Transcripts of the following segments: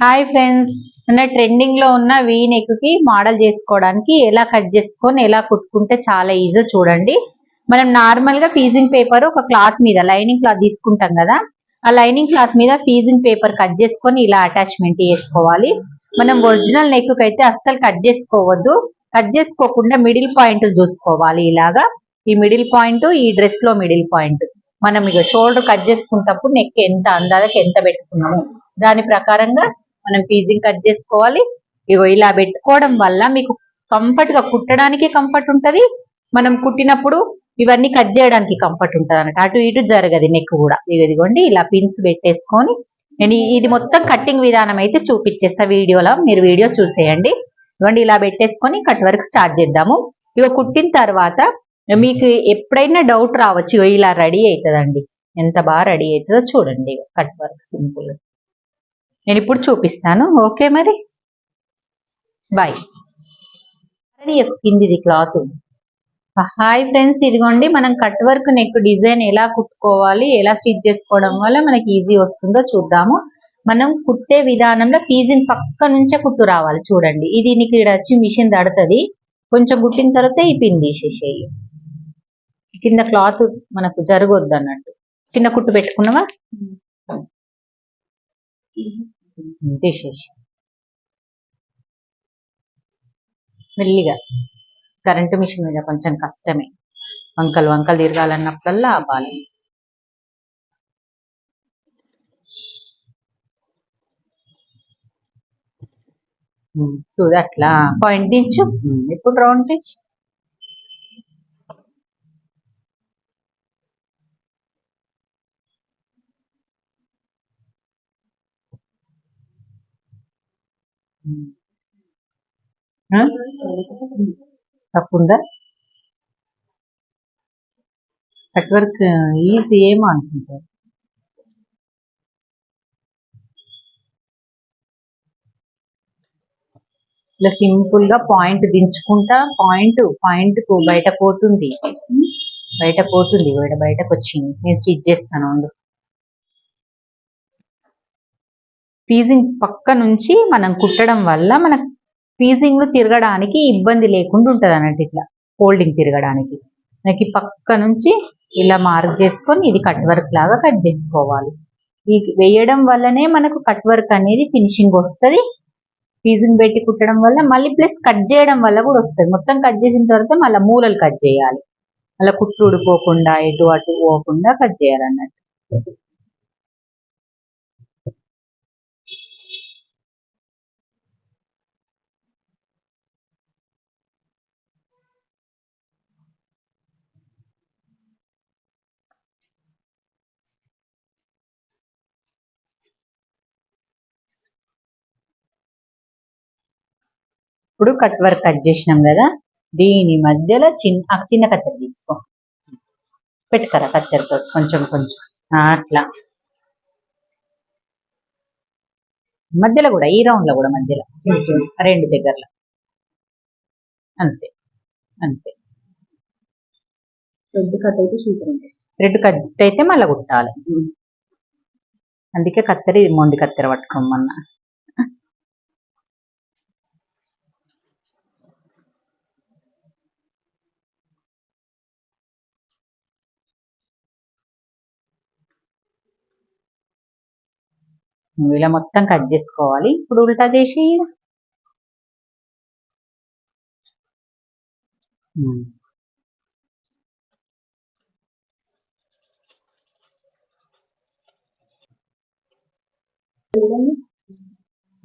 Hi friends మన ట్రెండింగ్లో ఉన్న వీ నెక్కి మోడల్ చేసుకోవడానికి ఎలా కట్ చేసుకొని ఎలా కుట్టుకుంటే చాలా ఈజీ చూడండి. మనం నార్మల్గా ఫీజింగ్ పేపర్ ఒక క్లాత్ మీద లైనింగ్ క్లాత్ తీసుకుంటాం కదా ఆ లైనింగ్ క్లాత్ మీద ఫీజింగ్ పేపర్ కట్ చేసుకొని ఇలా అటాచ్మెంట్ చేసుకోవాలి. మనం ఒరిజినల్ నెక్కి అయితే అస్సలు కట్ చేసుకోవద్దు. కట్ చేసుకోకుండా మిడిల్ పాయింట్ చూసుకోవాలి ఇలాగా. ఈ మిడిల్ పాయింట్ ఈ డ్రెస్లో మిడిల్ పాయింట్ మనం ఇక షోల్డర్ కట్ చేసుకున్నప్పుడు నెక్ ఎంత అందాలకు ఎంత పెట్టుకున్నాము. దాని ప్రకారంగా మనం పీజింగ్ కట్ చేసుకోవాలి. ఇగో ఇలా పెట్టుకోవడం వల్ల మీకు కంఫర్ట్గా కుట్టడానికి కంఫర్ట్ ఉంటది. మనం కుట్టినప్పుడు ఇవన్నీ కట్ చేయడానికి కంఫర్ట్ ఉంటది అటు ఇటు జరగదు నెక్ కూడా. ఇదిగోండి ఇలా పిన్స్ పెట్టేసుకొని నేను ఇది మొత్తం కట్టింగ్ విధానం అయితే చూపించేస్తా వీడియోలో. మీరు వీడియో చూసేయండి. ఇవ్వండి ఇలా పెట్టేసుకొని కట్ వర్క్ స్టార్ట్ చేద్దాము. ఇక కుట్టిన తర్వాత మీకు ఎప్పుడైనా డౌట్ రావచ్చు. ఇగో ఇలా రెడీ అవుతుందండి. ఎంత బాగా రెడీ అవుతుందో చూడండి. కట్ వర్క్ సింపుల్ నేను ఇప్పుడు చూపిస్తాను. ఓకే మరి? బాయ్ కిందిది క్లాత్. హాయ్ ఫ్రెండ్స్ ఇదిగోండి. మనం కట్ వర్క్ నెక్ డిజైన్ ఎలా కుట్టుకోవాలి ఎలా స్టిచ్ చేసుకోవడం వల్ల మనకి ఈజీ వస్తుందో చూద్దాము. మనం కుట్టే విధానంలో పీజిన్ పక్క నుంచే కుట్టు రావాలి. చూడండి. ఇది నీకు ఇక్కడ వచ్చి మిషన్ దడుతుంది కొంచెం కుట్టిన తర్వాత ఈ పిన్ తీసేసేయి. కింద క్లాత్ మనకు జరగొద్దు అన్నట్టు చిన్న కుట్టు పెట్టుకున్నావా? మెల్లిగా. కరెంటు మిషన్ మీద కొంచెం కష్టమే. వంకలు వంకలు తిరగాలన్నప్పుడల్లా ఆపాలి ఉమ్, చూడు అట్లా. పాయింట్ దించు. ఉమ్, ఇప్పుడు రౌండ్ చేసి తప్పుందా? కట్ వర్క్ ఈజీ ఏమో అనుకుంటారు ఇలా సింపుల్గా పాయింట్ దించుకుంటా పాయింట్ పాయింట్ బయట పోతుంది. బయట పోతుంది బయట బయటకు వచ్చింది నేను స్టిచ్ చేస్తాను పీజింగ్ ఫీజింగ్ పక్క నుంచి మనం కుట్టడం వల్ల మన పీజింగ్ తిరగడానికి ఇబ్బంది లేకుండా ఉంటుంది అన్నట్టు ఇట్లా. ఫోల్డింగ్ తిరగడానికి. మనకి పక్క నుంచి ఇలా మార్క్ చేసుకొని ఇది కట్ వర్క్ లాగా కట్ చేసుకోవాలి. ఈ వేయడం వల్లనే మనకు కట్ వర్క్ అనేది ఫినిషింగ్ వస్తది. ఫీజింగ్ పెట్టి కుట్టడం వల్ల మళ్ళీ ప్లస్ కట్ చేయడం వల్ల కూడా వస్తుంది. మొత్తం కట్ చేసిన తర్వాత మళ్ళీ మూలలు కట్ చేయాలి. అలా కుట్టు ఊడిపోకుండా ఎటు అటు పోకుండా కట్ చేయాలన్నట్టు ఇప్పుడు కట్ వర్క్ కట్ చేసినాం కదా దీని మధ్యలో చిన్న చిన్న కత్తెర తీసుకో. పెట్టుకరా కత్తెరతో కొంచెం కొంచెం. అట్లా. మధ్యలో కూడా ఈ రౌండ్లో కూడా మధ్యలో చిన్న చిన్న రెండు దగ్గరలో. అంతే అంతే. రెడ్ కట్ అయితే సూపర్ ఉంటుంది. రెడ్ కట్ అయితే మళ్ళీ కుట్టాలి. అందుకే కత్తెర మొండి కత్తెర పట్టుకోమన్నా. నువ్వు ఇలా మొత్తం కట్ చేసుకోవాలి. ఇప్పుడు ఉల్టా చేసి ఉమ్.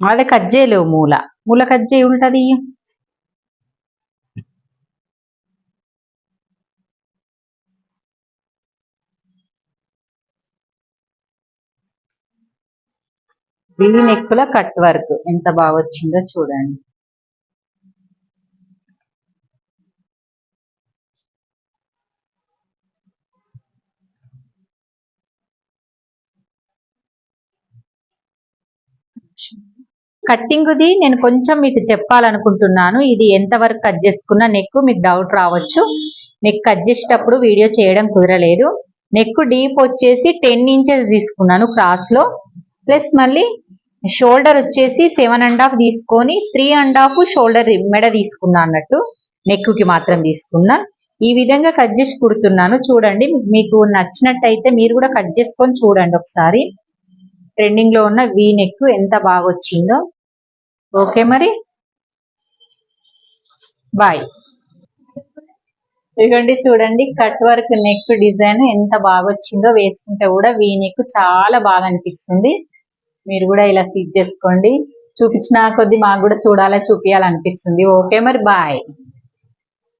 అదే కట్ చేయలేవు మూల. మూల కట్ చేయి ఉంటది వీ నెక్కుల కట్ వర్క్ ఎంత బాగా వచ్చిందో చూడండి. కట్టింగ్ ది నేను కొంచెం మీకు చెప్పాలనుకుంటున్నాను. ఇది ఎంత వరకు కట్ చేసుకున్నా నెక్ మీకు డౌట్ రావచ్చు. నెక్ కట్ చేసేటప్పుడు వీడియో చేయడం కుదరలేదు. నెక్ డీప్ వచ్చేసి టెన్ ఇంచెస్ తీసుకున్నాను క్రాస్లో. ప్లస్ మళ్ళీ షోల్డర్ వచ్చేసి సెవెన్ అండ్ హాఫ్ తీసుకొని త్రీ అండ్ హాఫ్ షోల్డర్ మెడ తీసుకున్నా అన్నట్టు నెక్కుకి కి మాత్రం తీసుకున్నా. ఈ విధంగా కట్ చేసి కుడుతున్నాను. చూడండి మీకు నచ్చినట్టయితే మీరు కూడా కట్ చేసుకొని చూడండి ఒకసారి. ట్రెండింగ్లో ఉన్న వీ నెక్ ఎంత బాగా వచ్చిందో. ఓకే మరి? బాయ్ ఇదిగోండి చూడండి కట్ వర్క్ నెక్ డిజైన్ ఎంత బాగా వచ్చిందో వేసుకుంటే కూడా వీ నెక్ చాలా బాగా అనిపిస్తుంది. మీరు కూడా ఇలా స్టిచ్ చేసుకోండి. చూపించిన కొద్ది మాకు కూడా చూడాలా చూపించాలనిపిస్తుంది ఓకే మరి బాయ్